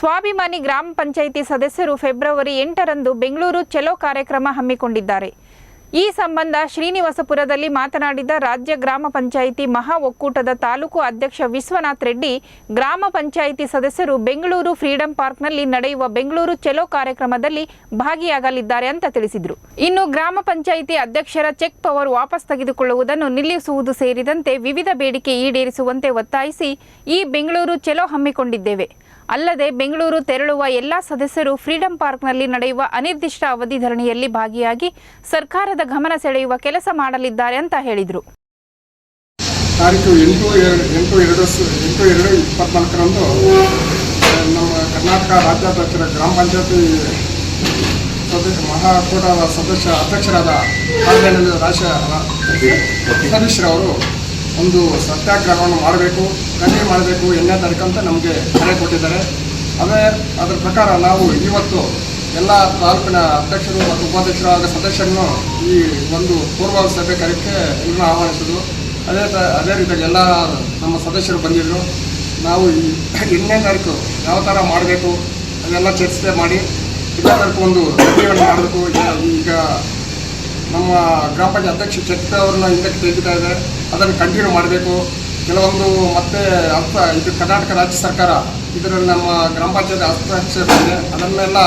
ಸ್ವಾಭಿಮಾನಿ ಗ್ರಾಮ ಪಂಚಾಯಿತಿ ಸದಸ್ಯರು ಫೆಬ್ರವರಿ ಎಂಟರಂದು ಬೆಂಗಳೂರು ಚೆಲೋ ಕಾರ್ಯಕ್ರಮ ಹಮ್ಮಿಕೊಂಡಿದ್ದಾರೆ. ಈ ಸಂಬಂಧ ಶ್ರೀನಿವಾಸಪುರದಲ್ಲಿ ಮಾತನಾಡಿದ ರಾಜ್ಯ ಗ್ರಾಮ ಪಂಚಾಯಿತಿ ಮಹಾ ಒಕ್ಕೂಟದ ತಾಲೂಕು ಅಧ್ಯಕ್ಷ ವಿಶ್ವನಾಥ್ ರೆಡ್ಡಿ, ಗ್ರಾಮ ಪಂಚಾಯಿತಿ ಸದಸ್ಯರು ಬೆಂಗಳೂರು ಫ್ರೀಡಂ ಪಾರ್ಕ್ನಲ್ಲಿ ನಡೆಯುವ ಬೆಂಗಳೂರು ಚೆಲೋ ಕಾರ್ಯಕ್ರಮದಲ್ಲಿ ಭಾಗಿಯಾಗಲಿದ್ದಾರೆ ಅಂತ ತಿಳಿಸಿದರು. ಇನ್ನು ಗ್ರಾಮ ಪಂಚಾಯಿತಿ ಅಧ್ಯಕ್ಷರ ಚೆಕ್ ಪವರ್ ವಾಪಸ್ ತೆಗೆದುಕೊಳ್ಳುವುದನ್ನು ನಿಲ್ಲಿಸುವುದು ಸೇರಿದಂತೆ ವಿವಿಧ ಬೇಡಿಕೆ ಈಡೇರಿಸುವಂತೆ ಒತ್ತಾಯಿಸಿ ಈ ಬೆಂಗಳೂರು ಚೆಲೋ ಹಮ್ಮಿಕೊಂಡಿದ್ದೇವೆ. ಅಲ್ಲದೆ ಬೆಂಗಳೂರು ತೆರಳುವ ಎಲ್ಲ ಸದಸ್ಯರು ಫ್ರೀಡಂ ಪಾರ್ಕ್ನಲ್ಲಿ ನಡೆಯುವ ಅನಿರ್ದಿಷ್ಟ ಅವಧಿ ಧರಣಿಯಲ್ಲಿ ಭಾಗಿಯಾಗಿ ಸರ್ಕಾರದ ಗಮನ ಸೆಳೆಯುವ ಕೆಲಸ ಮಾಡಲಿದ್ದಾರೆ ಅಂತ ಹೇಳಿದರು. ತಾರೀಕು ಎಂಟು ಎಂಟು ಎರಡು ಎಂಟು ಎರಡು ಇಪ್ಪತ್ನಾಲ್ಕರಂದು ನಮ್ಮ ಕರ್ನಾಟಕ ರಾಜ್ಯಾಧ್ಯಕ್ಷರ ಗ್ರಾಮ ಪಂಚಾಯತಿ ಸದಸ್ಯ ಮಹಾಕೂಟದ ಸದಸ್ಯ ಅಧ್ಯಕ್ಷರಾದ ರಾಜ ಸತೀಶ್ರವರು ಒಂದು ಸತ್ಯಾಗ್ರಹವನ್ನು ಮಾಡಬೇಕು ಕಡಿಮೆ ಮಾಡಬೇಕು, ಎಣ್ಣೆ ತಾರೀಕು ಅಂತ ನಮಗೆ ಕರೆ ಕೊಟ್ಟಿದ್ದಾರೆ. ಅದೇ ಅದರ ಪ್ರಕಾರ ನಾವು ಇವತ್ತು ಎಲ್ಲ ತಾಲೂಕಿನ ಅಧ್ಯಕ್ಷರು ಮತ್ತು ಉಪಾಧ್ಯಕ್ಷರು ಹಾಗೂ ಸದಸ್ಯರನ್ನು ಈ ಒಂದು ಪೂರ್ವ ಸಭೆ ಕಾರ್ಯಕ್ಕೆ ಎಲ್ಲರೂ ಆಹ್ವಾನಿಸಿದ್ರು. ಅದೇ ಅದೇ ರೀತಿಯಾಗಿ ಎಲ್ಲ ನಮ್ಮ ಸದಸ್ಯರು ಬಂದಿದ್ದರು ನಾವು ಈ ಎಂಟನೇ ತಾರೀಕು ಯಾವ ಥರ ಮಾಡಬೇಕು, ಅದೆಲ್ಲ ಚರ್ಚೆ ಮಾಡಿ ತಾರೀಕು ಒಂದು ಸಭೆಯನ್ನು ಮಾಡಬೇಕು ನಮ್ಮ ಗ್ರಾಮ ಪಂಚಾಯತ್ ಅಧ್ಯಕ್ಷ ಚಕ್ರ ಅವ್ರನ್ನ ಹಿಂದಕ್ಕೆ ತೆಗಿತಾ ಇದೆ ಅದನ್ನು ಕಂಟಿನ್ಯೂ ಮಾಡಬೇಕು. ಕೆಲವೊಂದು ಮತ್ತೆ ಅರ್ಥ ಇದು ಕರ್ನಾಟಕ ರಾಜ್ಯ ಸರ್ಕಾರ, ಇದರಲ್ಲಿ ನಮ್ಮ ಗ್ರಾಮ ಪಂಚಾಯತ್ ಹಸ್ತಾಕ್ಷರ ಇದೆ ಅದನ್ನೆಲ್ಲ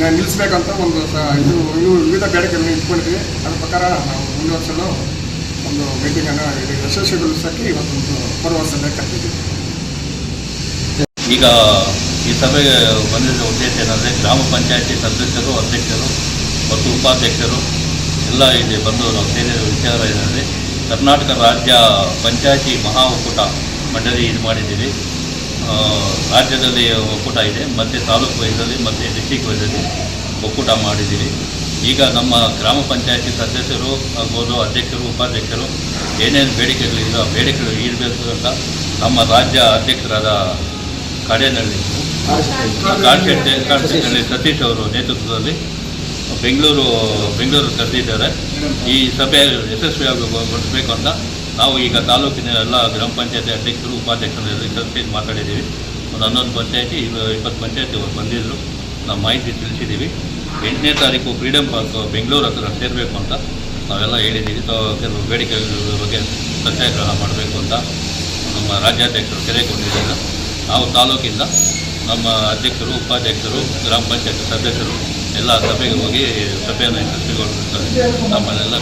ನಿಲ್ಲಿಸಬೇಕಂತ ಒಂದು ಇದು ಇವು ವಿವಿಧ ಬೇಡಿಕೆಗಳನ್ನು ಇಟ್ಕೊಂಡಿದ್ದೀವಿ. ಅದ್ರ ಪ್ರಕಾರ ನಾವು ಮುಂದುವರಿಸಲು ಒಂದು ಮೀಟಿಂಗನ್ನು ಯಶಸ್ವಿಗೊಳಿಸೋಕ್ಕೆ ಇವತ್ತೊಂದು ಪೂರ್ವ ಕಟ್ಟಿದ್ದೀವಿ ಈಗ ಈ ಸಭೆಗೆ ಬಂದಿದ್ದ ಉದ್ದೇಶ ಏನಂದರೆ ಗ್ರಾಮ ಪಂಚಾಯತಿ ಸದಸ್ಯರು, ಅಧ್ಯಕ್ಷರು ಮತ್ತು ಉಪಾಧ್ಯಕ್ಷರು ಎಲ್ಲ ಇಲ್ಲಿ ಬಂದು ನಾವು ಸೇರಿದ ವಿಚಾರ ಏನಂದರೆ ಕರ್ನಾಟಕ ರಾಜ್ಯ ಪಂಚಾಯತಿ ಮಹಾ ಒಕ್ಕೂಟ ಮಂಡಳಿ ಇದು ಮಾಡಿದ್ದೀವಿ. ರಾಜ್ಯದಲ್ಲಿ ಒಕ್ಕೂಟ ಇದೆ ಮತ್ತು ತಾಲೂಕು ವೈದ್ಯದಲ್ಲಿ ಮತ್ತು ಡಿಸ್ಟಿಕ್ ವೈದ್ಯದಲ್ಲಿ ಒಕ್ಕೂಟ ಮಾಡಿದ್ದೀವಿ. ಈಗ ನಮ್ಮ ಗ್ರಾಮ ಪಂಚಾಯತಿ ಸದಸ್ಯರು ಆಗ್ಬೋದು ಅಧ್ಯಕ್ಷರು ಉಪಾಧ್ಯಕ್ಷರು ಏನೇನು ಬೇಡಿಕೆಗಳಿದೆ ಆ ಬೇಡಿಕೆಗಳು ಈಡಬೇಕು ಅಂತ ನಮ್ಮ ರಾಜ್ಯ ಅಧ್ಯಕ್ಷರಾದ ಕಾಡೇನಹಳ್ಳಿ ಕಾಡ್ಶೆಟ್ಟಿ ಕಾಡ್ಶೆಟ್ಟಿನಲ್ಲಿ ಸತೀಶ್ ಅವರು ನೇತೃತ್ವದಲ್ಲಿ ಬೆಂಗಳೂರು ಬೆಂಗಳೂರು ಕರೆದಿದ್ದಾರೆ. ಈ ಸಭೆ ಯಶಸ್ವಿಯಾಗಿ ಬರಬೇಕು ಅಂತ ನಾವು ಈಗ ತಾಲೂಕಿನ ಎಲ್ಲ ಗ್ರಾಮ ಪಂಚಾಯತಿ ಅಧ್ಯಕ್ಷರು, ಉಪಾಧ್ಯಕ್ಷರು ಕರೆಸಿ ಮಾತಾಡಿದ್ದೀವಿ. ಒಂದು ಹನ್ನೊಂದು ಪಂಚಾಯತಿ ಇಪ್ಪತ್ತು ಪಂಚಾಯತಿ ಅವರು ಬಂದಿದ್ದರು ನಾವು ಮಾಹಿತಿ ತಿಳಿಸಿದ್ದೀವಿ. ಎಂಟನೇ ತಾರೀಕು ಫ್ರೀಡಮ್ ಪಾರ್ಕ್ ಬೆಂಗಳೂರು ಹತ್ರ ಸೇರಬೇಕು ಅಂತ ನಾವೆಲ್ಲ ಹೇಳಿದ್ದೀವಿ. ಸೊ, ಕೆಲವು ಬೇಡಿಕೆಗಳ ಬಗ್ಗೆ ಸತ್ಯಾಗ್ರಹ ಮಾಡಬೇಕು ಅಂತ ನಮ್ಮ ರಾಜ್ಯಾಧ್ಯಕ್ಷರು ಕರೆ ಕೊಟ್ಟಿದ್ದಾರೆ ನಾವು ತಾಲೂಕಿಂದ ನಮ್ಮ ಅಧ್ಯಕ್ಷರು, ಉಪಾಧ್ಯಕ್ಷರು, ಗ್ರಾಮ ಪಂಚಾಯತ್ ಸದಸ್ಯರು ಎಲ್ಲ ಸಭೆಗೆ ಹೋಗಿ ಸಭೆಯನ್ನು ಯಶಸ್ವಿಗೊಳಿಸುತ್ತಾರೆ ನಮ್ಮನ್ನೆಲ್ಲ